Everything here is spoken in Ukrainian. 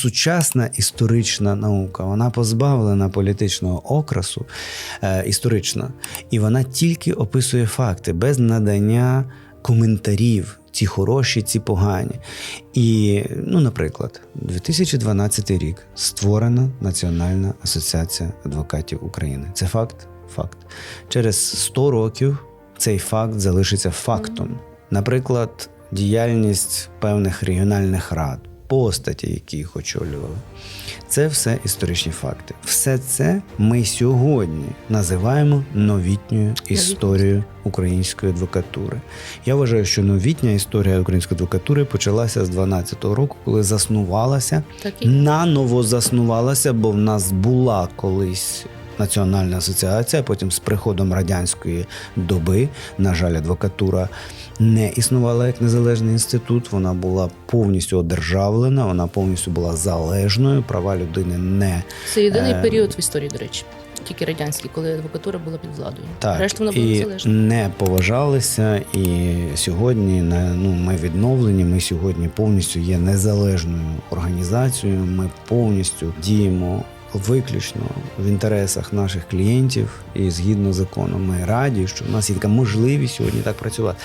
сучасна історична наука вона позбавлена політичного окрасу е, історично, і вона тільки описує факти без надання коментарів. Ці хороші, ці погані. І, ну, наприклад, 2012 рік створена Національна асоціація адвокатів України. Це факт? Факт. Через 100 років цей факт залишиться фактом. Наприклад, діяльність певних регіональних рад, постаті, які їх очолювали. Це все історичні факти. Все це ми сьогодні називаємо новітньою історією української адвокатури. Я вважаю, що новітня історія української адвокатури почалася з 12-го року, коли заснувалася, наново заснувалася, бо в нас була колись. Національна асоціація, потім з приходом радянської доби, на жаль, адвокатура не існувала як незалежний інститут. Вона була повністю одержавлена, вона повністю була залежною. Права людини не це єдиний Е, період в історії, до речі. Тільки радянський, коли адвокатура була під владою. так Решта вона була і незалежна. не поважалися. І сьогодні ну ми відновлені. Ми сьогодні повністю є незалежною організацією. Ми повністю діємо. Виключно в інтересах наших клієнтів і згідно закону, ми раді, що в нас є така можливість сьогодні так працювати.